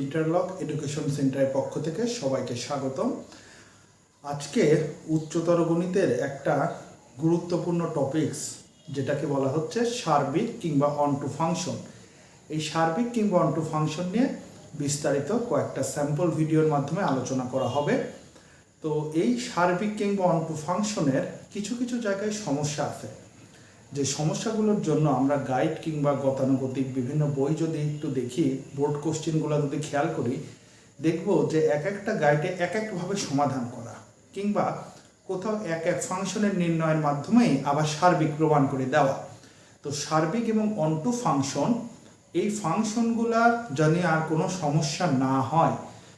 Interlock education সেন্টারের পক্ষ থেকে সবাইকে স্বাগতম। আজকে উচ্চতর গণিতের একটা গুরুত্বপূর্ণ টপিকস যেটাকে বলা হচ্ছে সার্বিক কিংবা অন টু ফাংশন এই সার্বিক কিংবা অন টু ফাংশন নিয়ে বিস্তারিত কয়েকটা স্যাম্পল ভিডিওর মাধ্যমে আলোচনা করা হবে। তো এই সার্বিক কিংবা অন টু ফাংশনের কিছু কিছু জায়গায় সমস্যা আছে। যে সমস্যাগুলোর জন্য আমরা গাইড কিংবা গতানুগতিক বিভিন্ন বই যদি একটু দেখি বোর্ড কোশ্চেনগুলো যদি খেয়াল করি, দেখব যে এক একটা গাইডে এক একভাবে সমাধান করা কিংবা কোথাও এক এক ফাংশনের নির্ণয়ের মাধ্যমেই আবার সার্বিক প্রমাণ করে দেওয়া। তো সার্বিক এবং অন্টু ফাংশন এই ফাংশনগুলার জানি আর কোনো সমস্যা না হয়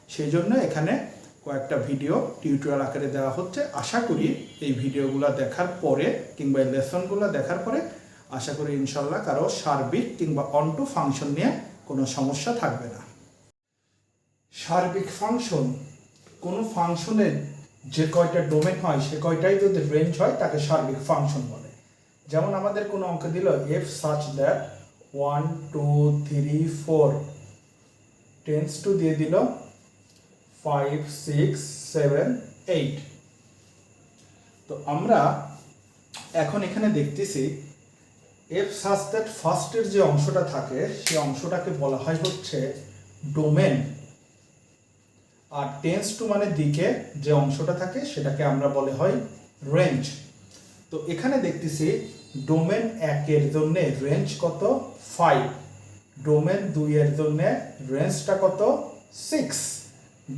সেই জন্য এখানে কয়েকটা ভিডিও টিউটোরিয়াল আকারে দেওয়া হচ্ছে। আশা করি এই ভিডিওগুলো দেখার পরে কিংবা এই লেসনগুলো দেখার পরে আশা করি ইনশাল্লাহ কারও সার্বিক কিংবা অন্টু ফাংশন নিয়ে কোনো সমস্যা থাকবে না। সার্বিক ফাংশন কোনো ফাংশনের যে কয়টা ডোমেন হয়, সে কয়টাই যদি রেঞ্জ হয়, তাকে সার্বিক ফাংশন বলে। যেমন আমাদের কোনো অঙ্ক দিল f such that one two three four tends to দিয়ে দিল ফাইভ সিক্স সেভেন এইট তো আমরা এখন এখানে দেখতেছি এফ সাচ দ্যাট ফার্স্টের যে অংশটা থাকে, সেই অংশটাকে বলা হয় হচ্ছে ডোমেন আর টেন্স টু মানে দিকে যে অংশটা থাকে, সেটাকে আমরা বলে হয় রেঞ্জ তো এখানে দেখতেছি ডোমেন একের জন্য রেঞ্জ কত? ফাইভ ডোমেন দুইয়ের জন্য রেঞ্জটা কত? সিক্স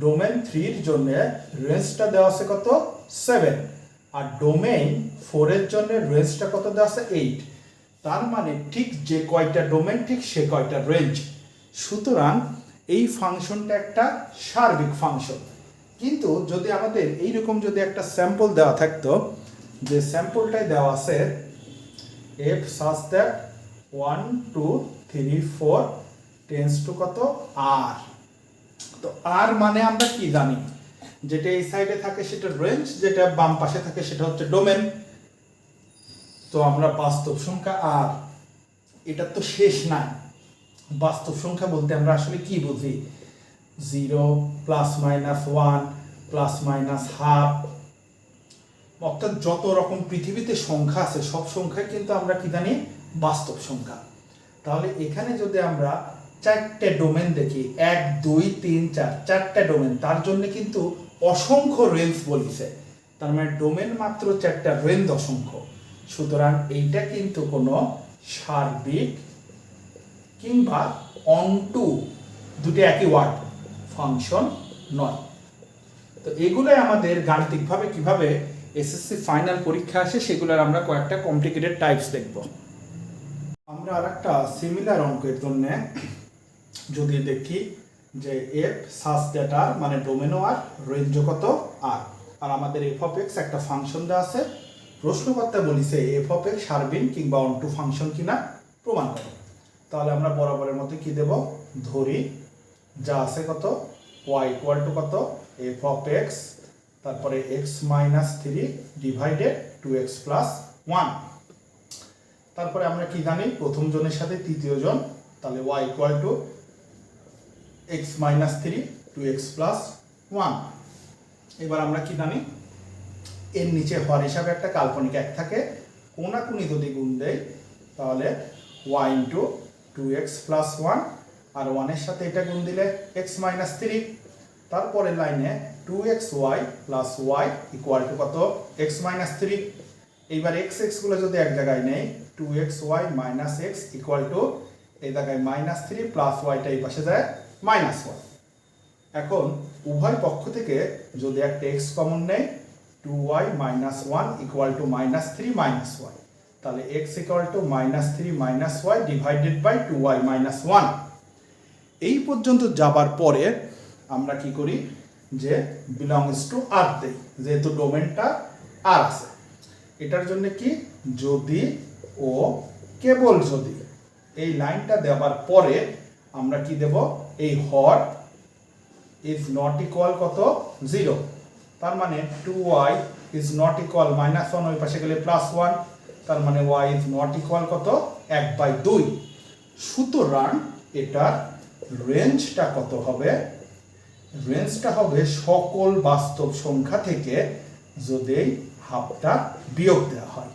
ডোমেন থ্রির জন্য রেঞ্জটা দেওয়া আছে কত? সেভেন আর ডোমেইন ফোরের জন্য রেঞ্জটা কত দেওয়া আছে? এইট তার মানে ঠিক যে কয়টা ডোমেন ঠিক সে কয়টা রেঞ্জ সুতরাং এই ফাংশনটা একটা সার্বিক ফাংশন। কিন্তু যদি আমাদের এইরকম যদি একটা স্যাম্পল দেওয়া থাকতো, যে স্যাম্পলটাই দেওয়া আছে f such that one two three four tends to কত? আর তো আর মানে আমরা কি জানি? যেটা এই সাইডে থাকে সেটা রেঞ্জ যেটা বাম পাশে থাকে সেটা হচ্ছে ডোমেন তো আমরা বাস্তব সংখ্যা আর, এটা তো শেষ নাই। বাস্তব সংখ্যা বলতে আমরা আসলে কি বুঝি? Zero plus minus one plus minus half অর্থাৎ যত রকম পৃথিবীতে সংখ্যা আছে, সব সংখ্যায় কিন্তু আমরা কি জানি? বাস্তব সংখ্যা। তাহলে এখানে যদি আমরা চারটে ডোমেন দেখি। এক, দুই, তিন, চার, চারটে ডোমেন তার জন্য কিন্তু অসংখ্য রেঞ্জ বলিছে। তার মানে ডোমেন মাত্র চারটা রেঞ্জ অসংখ্য। সুতরাং এইটা কিন্তু কোনো সার্বিক কিংবা অনটু দুটি একই ওয়ার্ড ফাংশন নয়। তো এগুলোই আমাদের গাণিতিকভাবে কীভাবে এসএসসি ফাইনাল পরীক্ষা আসে, সেগুলোর আমরা কয়েকটা কমপ্লিকেটেড টাইপস দেখব। আমরা আর একটা সিমিলার অঙ্কের জন্য যদি দেখি যে এফ সাস ডেটার মানে ডোমেনো আর রেঞ্জ কত? আর আর আমাদের এফ অফ এক্স একটা ফাংশন দেওয়া আছে। প্রশ্নকর্তা বলিছে এফ অফ এক্স সার্বিন কিংবা অন টু ফাংশন কিনা? প্রমাণ করো। তাহলে আমরা বরাবরের মতো কি দেব? ধরি। যা আছে কত? ওয়াই ইকুয়াল টু কত? এফ অফ এক্স তারপরে x minus three divided to x plus one তারপরে আমরা কি জানি? প্রথম জনের সাথে তৃতীয় জন। তাহলে y equal to x minus three two x plus one এবার আমরা কি জানি? এর নিচে হর হিসাবে একটা কাল্পনিক এক থাকে। কোনাকুনি যদি গুণ দেয় তাহলে y into two x plus one আর ওয়ানের সাথে এটা গুণ দিলে এক্স মাইনাস থ্রি তারপরে লাইনে two x y plus y equal to কত? এক্স মাইনাস থ্রি এইবার এক্স এক্সগুলো যদি এক জায়গায় নেই two x y minus x equal to এই জায়গায় মাইনাস থ্রি প্লাস ওয়াইটা এই পাশে যায়। মাইনাস ওয়াই এখন উভয় পক্ষ থেকে যদি একটা এক্স কমন নেই two y minus one equal to minus three minus y তাহলে x equal to minus three minus y divided by two y minus one. এই পর্যন্ত যাবার পরে আমরা কি করি যে বিলংস টু আর দেই, যেহেতু ডোমেনটা আর আছে। এটার জন্য কি? যদি ও কেবল যদি। এই লাইনটা দেওয়ার পরে আমরা কি দেব? এই হর ইজ নট ইকুয়াল কত? জিরো তার মানে two y is not equal minus one ওই পাশে গেলে প্লাস ওয়ান তার মানে ওয়াই ইজ নট ইকুয়াল কত? এক বাই দুই। সুতরাং এটার রেঞ্জটা কত হবে? রেঞ্জটা হবে সকল বাস্তব সংখ্যা থেকে যদি হাফটা বিয়োগ দেওয়া হয়।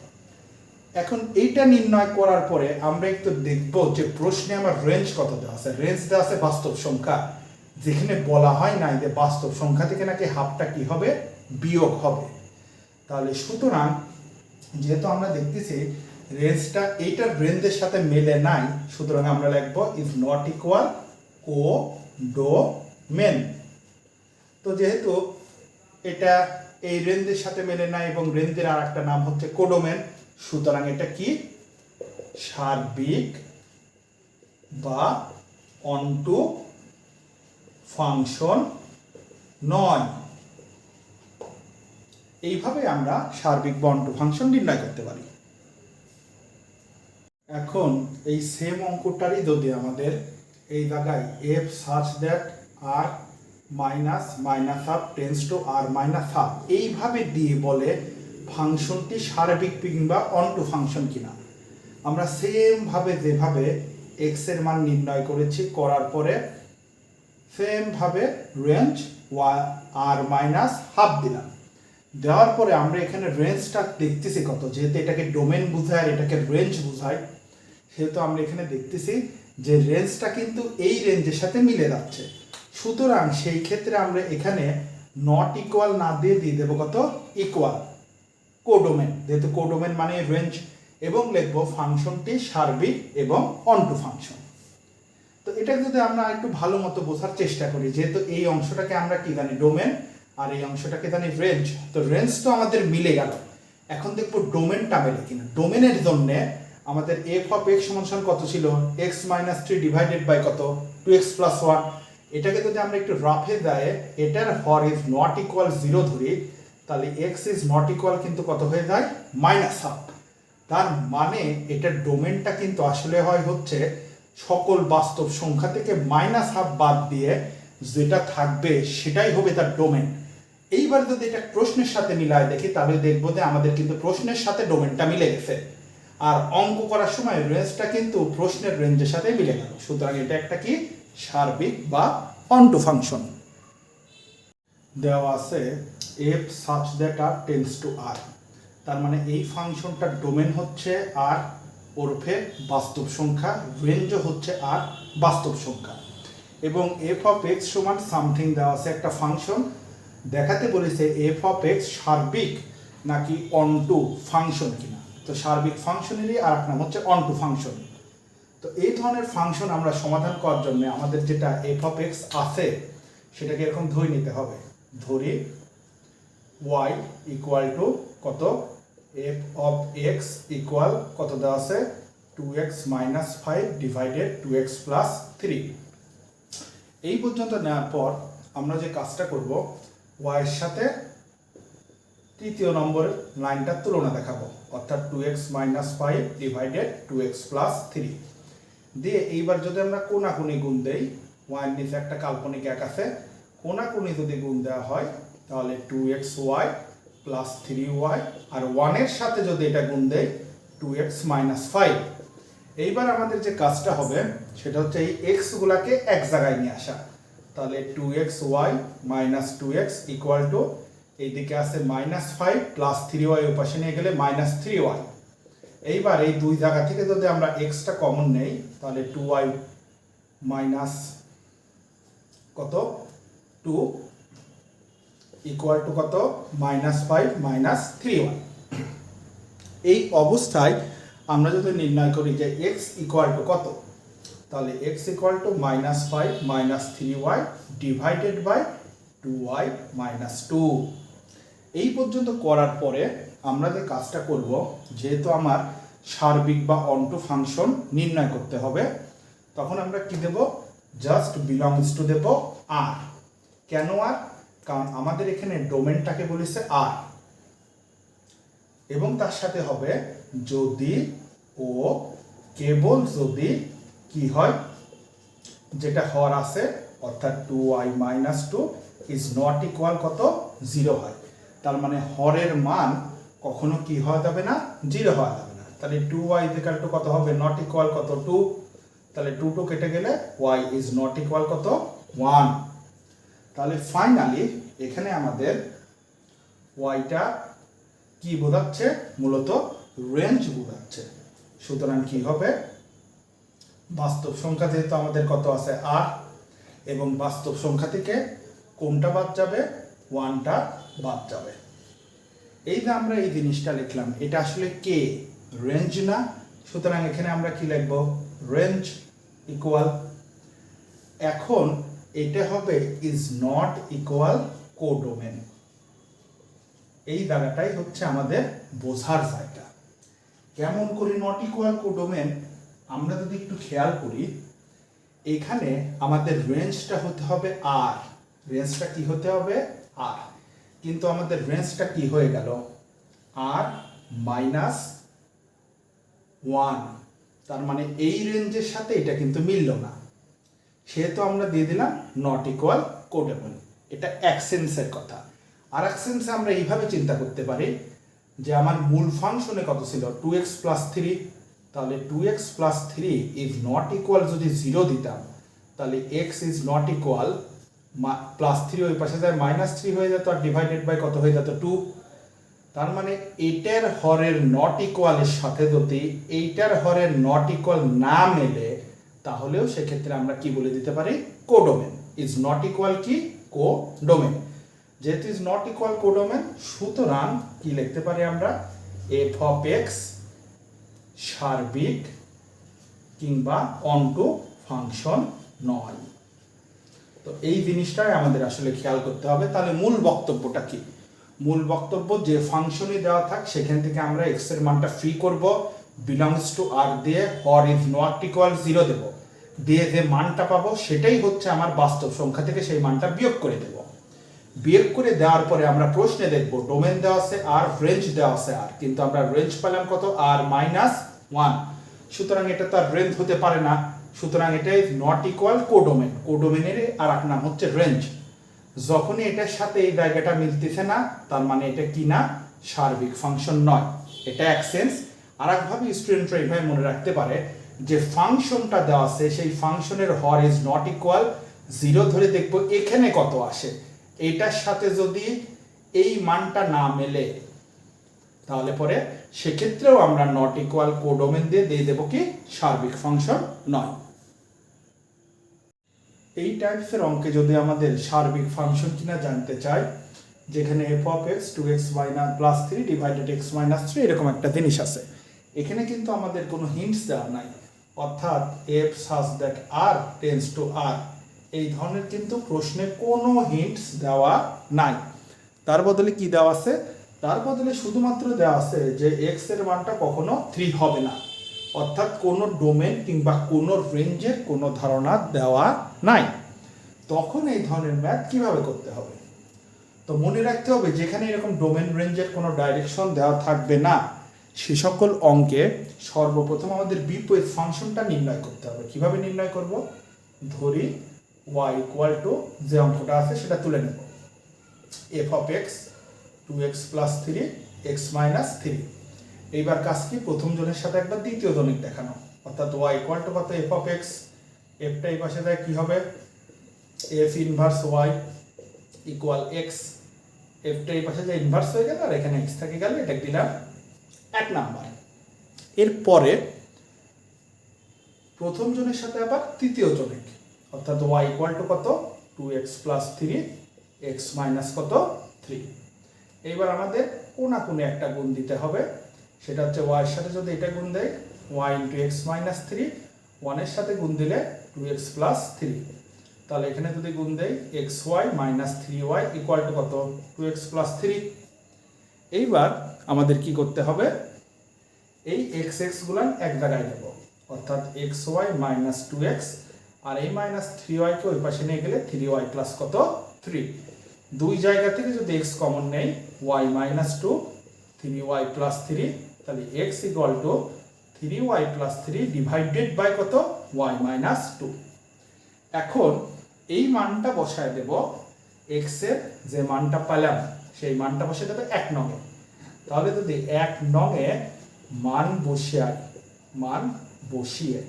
এখন এইটা নির্ণয় করার পরে আমরা একটু দেখব যে প্রশ্নে আমার রেঞ্জ কত দেওয়া আছে। রেঞ্জ দেওয়া আছে বাস্তব সংখ্যা। যেখানে বলা হয় নাই যে বাস্তব সংখ্যা থেকে নাকি হাফটা কি হবে? বিয়োগ হবে। তাহলে সুতরাং যেহেতু আমরা দেখতেছি রেঞ্জটা এইটার রেঞ্জের সাথে মেলে নাই, সুতরাং আমরা লিখব is not equal codomain তো যেহেতু এটা এই রেঞ্জের সাথে মেলে না এবং রেঞ্জের আর একটা নাম হচ্ছে কোডোমেন সুতরাং এটা কি? সার্বিক বা অন্টু ফাংশন নয়। এইভাবে আমরা সার্বিক বা অন্টু ফাংশন নির্ণয় করতে পারি। এখন এই সেম অঙ্কটারই যদি আমাদের এই জায়গায় f search that R minus minus half tends to R minus half এইভাবে দিয়ে বলে ফাংশনটি সার্বিক কিংবা অন টু ফাংশন কিনা। আমরা সেমভাবে যেভাবে এক্সের মান নির্ণয় করেছি, করার পরে সেমভাবে রেঞ্জ ওয়া আর মাইনাস হাফ দিলাম। দেওয়ার পরে আমরা এখানে রেঞ্জটা দেখতেছি কত, যেহেতু এটাকে ডোমেন বোঝায় আর এটাকে রেঞ্জ বোঝায়, সেহেতু আমরা এখানে দেখতেছি যে রেঞ্জটা কিন্তু এই রেঞ্জের সাথে মিলে যাচ্ছে। সুতরাং সেই ক্ষেত্রে আমরা এখানে নট ইকুয়াল না দিয়ে দিয়ে দেবো কত ইকুয়াল কোডোমেন। যেহেতু কোডোমেন মানে রেঞ্জ এবং লিখব ফাংশনটি সার্বিক এবং অন্টু ফাংশন। তো এটা যদি আমরা একটু ভালো মতো বোঝার চেষ্টা করি, যেহেতু এই অংশটাকে আমরা কি জানি ডোমেন আর এই অংশটাকে জানি রেঞ্জ তো রেঞ্জ তো আমাদের মিলে গেল। এখন দেখব ডোমেনটা মেলে কিনা। ডোমেনের জন্য আমাদের এফ অফ এক্স সমান কত ছিল? X minus three divided by কত? টু এক্স প্লাস ওয়ান এটাকে যদি আমরা একটু রাফে দেয় এটার হর ইজ নট ইকুয়াল জিরো ধরি তাহলে এক্স ইজ নট ইকুয়াল কিন্তু কত হয়ে যায়? মাইনাস হাফ তার মানে এটার ডোমেনটা কিন্তু আসলে হয় হচ্ছে সকল বাস্তব সংখ্যা থেকে মাইনাস হাফ বাদ দিয়ে যেটা থাকবে সেটাই হবে তার ডোমেন এইবার যদি এটা প্রশ্নের সাথে মিলায় দেখি, তাহলে দেখব যে আমাদের কিন্তু প্রশ্নের সাথে ডোমেনটা মিলে গেছে। আর অঙ্ক করার সময় রেঞ্জটা কিন্তু প্রশ্নের রেঞ্জের সাথে মিলে গেল। সুতরাং এটা একটা কি? সার্বিক বা অন্টু ফাংশন দেওয়া আছে f such that R tends to আর তার মানে এই ফাংশনটার ডোমেন হচ্ছে আর ওরফে বাস্তব সংখ্যা রেঞ্জও হচ্ছে আর বাস্তব সংখ্যা। এবং এফ অফ এক্স সমান সামথিং দেওয়া আছে একটা ফাংশন। দেখাতে বলেছে এফ অফ এক্স সার্বিক নাকি অন টু ফাংশন কিনা। তো সার্বিক ফাংশনেরই আর এক নাম হচ্ছে অন টু ফাংশন তো এই ধরনের ফাংশন আমরা সমাধান করার জন্য আমাদের যেটা এফ অফ এক্স আছে, সেটাকে এরকম ধরে নিতে হবে। ধরি ওয়াই ইকুয়াল টু কত? এফ অফ এক্স ইকুয়াল কত দেওয়া আছে? Two x minus five divided two x plus three এই পর্যন্ত নেওয়ার পর আমরা যে কাজটা করব ওয়াইয়ের সাথে তৃতীয় নম্বরের লাইনটার তুলনা দেখাবো, অর্থাৎ two x minus five divided two x plus three দিয়ে এইবার যদি আমরা কোনাকুনি গুণ দেই ওয়াইয়ের নিচে একটা কাল্পনিক এক আছে কোনাকুনি যদি গুণ দেওয়া হয়, তাহলে two x y plus three y আর ওয়ানের সাথে যদি এটা গুণ দেয় টু এক্স মাইনাস ফাইভ এইবার আমাদের যে কাজটা হবে, সেটা হচ্ছে এই এক্স গুলাকে এক জায়গায় নিয়ে আসা। তাহলে two x y minus two x equal to এইদিকে আছে minus five plus three y ওপাশে নিয়ে গেলে মাইনাস থ্রি ওয়াই এইবার এই দুই জায়গা থেকে যদি আমরা এক্সটা কমন নেই, তাহলে টু ওয়াই মাইনাস কত? টু ইকুয়াল টু কত? Minus five, minus three y এই অবস্থায় আমরা যদি নির্ণয় করি যে এক্স ইকুয়াল টু কত? তাহলে x equal to minus five, minus three y divided by two y minus two. এই পর্যন্ত করার পরে আমরা যে কাজটা করব, যেহেতু আমার সার্বিক বা অন্টু ফাংশন নির্ণয় করতে হবে, তখন আমরা কি দেব? জাস্ট বিলংস টু দেব আর। কেন আর? কারণ আমাদের এখানে ডোমেনটাকে বলেছে আর। এবং তার সাথে হবে যদি ও কেবল যদি কি হয়? যেটা হর আছে, অর্থাৎ two y minus two is not equal কত? জিরো হয়। তার মানে হরের মান কখনো কি হওয়া যাবে না? জিরো হওয়া যাবে না। তাহলে টু ওয়াই ইজিক্যাল টু কত হবে? নট ইকুয়াল কত? টু তাহলে টু টু কেটে গেলে ওয়াই ইজ নট ইকুয়াল কত? ওয়ান তাহলে ফাইনালি এখানে আমাদের ওয়াইটা কি বোঝাচ্ছে? মূলত রেঞ্জ বোঝাচ্ছে। সুতরাং কি হবে? বাস্তব সংখ্যা যেহেতু আমাদের কত আছে? আর এবং বাস্তব সংখ্যা থেকে কোনটা বাদ যাবে? ওয়ানটা বাদ যাবে। এই যে আমরা এই জিনিসটা লিখলাম, এটা আসলে কে? রেঞ্জ না। সুতরাং এখানে আমরা কি লিখব? রেঞ্জ ইকুয়াল এখন এটা হবে ইজ নট ইকুয়াল কোডোমেন এই জায়গাটাই হচ্ছে আমাদের বোঝার জায়গা। কেমন করে নট ইকুয়াল কোডোমেন আমরা যদি একটু খেয়াল করি, এখানে আমাদের রেঞ্জটা হতে হবে আর রেঞ্জটা কি হতে হবে? আর কিন্তু আমাদের রেঞ্জটা কি হয়ে গেল? আর মাইনাস ওয়ান তার মানে এই রেঞ্জের সাথে এটা কিন্তু মিলল না। সেহেতু আমরা দিয়ে দিলাম নট ইকুয়াল কোডেবল এটা অ্যাকসেন্সের কথা। আর অ্যাকসেন্সে আমরা এইভাবে চিন্তা করতে পারি যে আমার মূল ফাংশনে কত ছিল? টু এক্স প্লাস থ্রি তাহলে two x plus three is not equal যদি জিরো দিতাম, তাহলে x is not equal plus three ওই পাশে যায় মাইনাস থ্রি হয়ে যেত আর ডিভাইডেড বাই কত হয়ে যেত? টু তার মানে এটার হরের নট ইকুয়ালের সাথে যদি এইটার হরের নট ইকুয়াল না মেলে তাহলেও সেক্ষেত্রে আমরা কি বলে দিতে পারি? কোডোমেন। ইজ নট ইকুয়াল কি? কোডোমেন। যেহেতু ইজ নট ইকুয়াল কোডোমেন, সুতরাং কি লিখতে পারি আমরা? এফ অফ এক্স সার্বিক কিংবা অন্টু ফাংশন নয়। তো এই জিনিসটাই আমাদের আসলে খেয়াল করতে হবে। তাহলে মূল বক্তব্যটা কি? মূল বক্তব্য যে ফাংশনে দেওয়া থাক, সেখান থেকে আমরা এক্সের মানটা ফ্রি করব। বিলংস টু আর দিয়ে হর ইজ নট ইকুয়াল জিরো দেব। দিয়ে যে মানটা পাবো, সেটাই হচ্ছে আমার বাস্তব সংখ্যা থেকে সেই মানটা বিয়োগ করে দেব। বিয়োগ করে দেওয়ার পরে আমরা প্রশ্নে দেখব ডোমেন দেওয়া আছে আর রেঞ্জ দেওয়া আছে আর, কিন্তু আমরা রেঞ্জ পেলাম কত? আর মাইনাস ওয়ান সুতরাং এটা তো আর রেঞ্জ হতে পারে না। সুতরাং এটা ইজ নট ইকুয়াল কোডোমেন কোডোমেনের আর এক নাম হচ্ছে রেঞ্জ যখনই এটার সাথে এই জায়গাটা মিলতেছে না, তার মানে এটা কি না? সার্বিক ফাংশন নয়। এটা অ্যাকসেন্স আর একভাবে স্টুডেন্টরা এইভাবে মনে রাখতে পারে যে ফাংশনটা দেওয়া আছে, সেই ফাংশনের হর ইজ নট ইকুয়াল জিরো ধরে দেখব এখানে কত আসে। এটার সাথে যদি এই মানটা না মেলে, তাহলে পরে সেক্ষেত্রেও আমরা নট ইকুয়াল কোডোমেন দিয়ে দিয়ে দেবো কি? সার্বিক ফাংশন নয়। এই টাইপসের অঙ্কে যদি আমাদের সার্বিক ফাংশন কিনা জানতে চাই, যেখানে f of x two x minus plus three divided x minus three এরকম একটা জিনিস আছে। এখানে কিন্তু আমাদের কোনো হিন্টস দেওয়া নাই। অর্থাৎ f such that R tends to R এই ধরনের কিন্তু প্রশ্নে কোনো হিন্টস দেওয়া নাই। তার বদলে কি দেওয়া আছে? তার বদলে শুধুমাত্র দেওয়া আছে যে এক্সের মানটা কখনো থ্রি হবে না। অর্থাৎ কোনো ডোমেন কিংবা কোনো রেঞ্জের কোনো ধারণা দেওয়া নাই। তখন এই ধরনের ম্যাথ কীভাবে করতে হবে? তো মনে রাখতে হবে যেখানে এরকম ডোমেন রেঞ্জের কোনো ডাইরেকশন দেওয়া থাকবে না। সে সকল অঙ্কে সর্বপ্রথম আমাদের বিপরীত ফাংশনটা নির্ণয় করতে হবে। কীভাবে নির্ণয় করব? ধরি ওয়াই ইকুয়াল টু যে অঙ্কটা আছে সেটা তুলে নেব। F of x two x plus three x minus three এইবার কাজ কি? প্রথম জনের সাথে একবার দ্বিতীয় জনের দেখানো। অর্থাৎ ওয়াই ইকুয়াল টু কত? এফ অফ এক্স এফটা এই পাশে দেয় কি হবে? F inverse y equal x এফটা এই পাশে যে ইনভার্স হয়ে গেল, আর এখানে এক্স থেকে গেল এটা দিলাম এক নাম্বার। এরপরে প্রথম জনের সাথে আবার তৃতীয় জনের। অর্থাৎ ওয়াই ইকুয়াল টু কত? Two x plus three x minus কত? থ্রি এইবার আমাদের কোনা কোনে একটা গুণ দিতে হবে। সেটা হচ্ছে ওয়াইয়ের সাথে যদি এটা গুণ দেয় y into x minus three ওয়ানের সাথে গুণ দিলে টু এক্স প্লাস থ্রি তাহলে এখানে যদি গুণ দেয় x y minus three y equal to কত? টু এক্স প্লাস থ্রি এইবার আমাদের কি করতে হবে? এই এক্স এক্স গুলান এক জায়গায় নেব অর্থাৎ x y minus two x আর এই মাইনাস থ্রি ওয়াইকে ওই পাশে নিয়ে গেলে থ্রি ওয়াই প্লাস কত? থ্রি দুই জায়গা থেকে যদি এক্স কমন নেই y minus two three y plus three তাহলে x equal to three y plus three divided by কত? ওয়াই মাইনাস টু এখন এই মানটা বসায় দেব এক্সের যে মানটা পেলাম সেই মানটা বসে দেবে এক নঙে তাহলে যদি এক নঙে মান বসিয়ে মান বসিয়ে।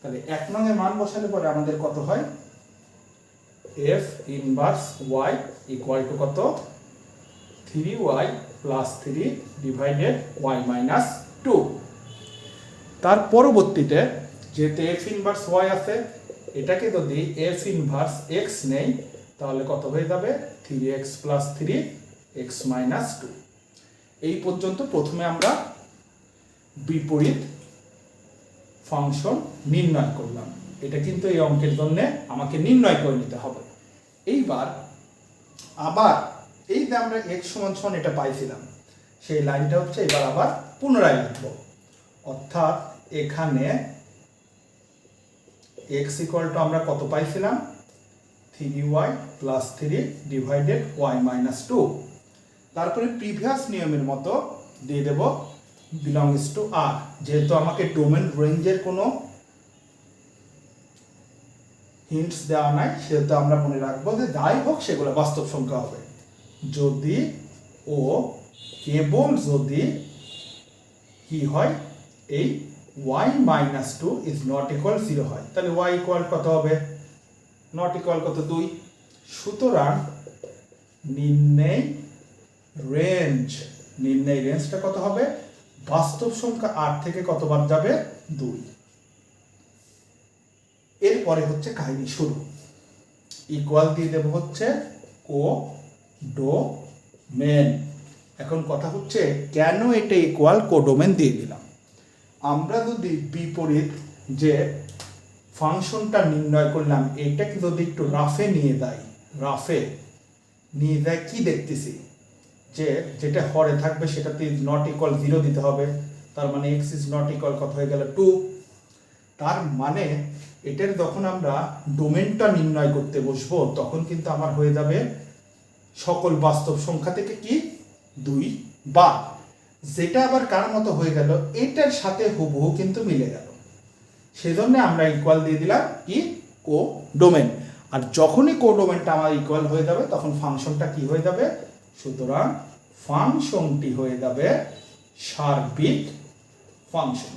তাহলে এক নঙে মান বসালে পরে আমাদের কত হয়? F inverse y equal to কত? Three y plus three divided y minus two তার পরবর্তীতে যেহেতু এফ ইনভার্স ওয়াই আছে, এটাকে যদি এফ ইনভার্স এক্স নেই, তাহলে কত হয়ে যাবে? Three x plus three x minus two এই পর্যন্ত প্রথমে আমরা বিপরীত ফাংশন নির্ণয় করলাম। এটা কিন্তু এই অঙ্কের জন্য আমাকে নির্ণয় করে নিতে হবে। এইবার আবার এই যে আমরা এক্স সমান সমান এটা পাইছিলাম, সেই লাইনটা হচ্ছে এবার আবার পুনরায় লিখব। অর্থাৎ এখানে এক্স ইকুয়াল টু আমরা কত পাইছিলাম? Three y plus three divided y minus two তারপরে প্রিভিয়াস নিয়মের মতো দিয়ে দেব বিলংস টু আর যেহেতু আমাকে ডোমেন রেঞ্জের কোনো হিন্টস দেওয়া নাই, সেহেতু আমরা মনে রাখব যে যাই হোক সেগুলো বাস্তব সংখ্যা হবে। যদি ও কেবল যদি কি হয়, এই y minus two is not equal zero হয়। তাহলে ওয়াই ইকুয়াল কত হবে? নট ইকুয়াল কত দুই? সুতরাং নির্ণয় রেঞ্জ নির্ণয় রেঞ্জটা কত হবে? বাস্তব সংখ্যা আট থেকে কতবার যাবে? দুই। এরপরে হচ্ছে কাহিনী শুরু। ইকুয়াল দিয়ে দেবো হচ্ছে ও ডো মেন এখন কথা হচ্ছে, কেন এটা ইকুয়াল কোডোমেন দিয়ে দিলাম? আমরা যদি বিপরীত যে ফাংশনটা নির্ণয় করলাম, এইটাকে যদি একটু রাফে নিয়ে দেয় রাফে নিয়ে দেয়, কি দেখতেছি? যে যেটা হরে থাকবে সেটাতে নট ইকুয়াল জিরো দিতে হবে। তার মানে এক্স ইজ নট ইকুয়াল কত হয়ে গেল টু তার মানে এটার যখন আমরা ডোমেনটা নির্ণয় করতে বসবো, তখন কিন্তু আমার হয়ে যাবে সকল বাস্তব সংখ্যা থেকে কি? দুই বা যেটা আবার কার মতো হয়ে গেল, এটার সাথে হুবহু কিন্তু মিলে গেল। সেজন্য আমরা ইকুয়াল দিয়ে দিলাম কি? কো ডোমেন আর যখনই কো ডোমেনটা আমার ইকুয়াল হয়ে যাবে, তখন ফাংশনটা কি হয়ে যাবে? সুতরাং ফাংশনটি হয়ে যাবে সার্বিক ফাংশন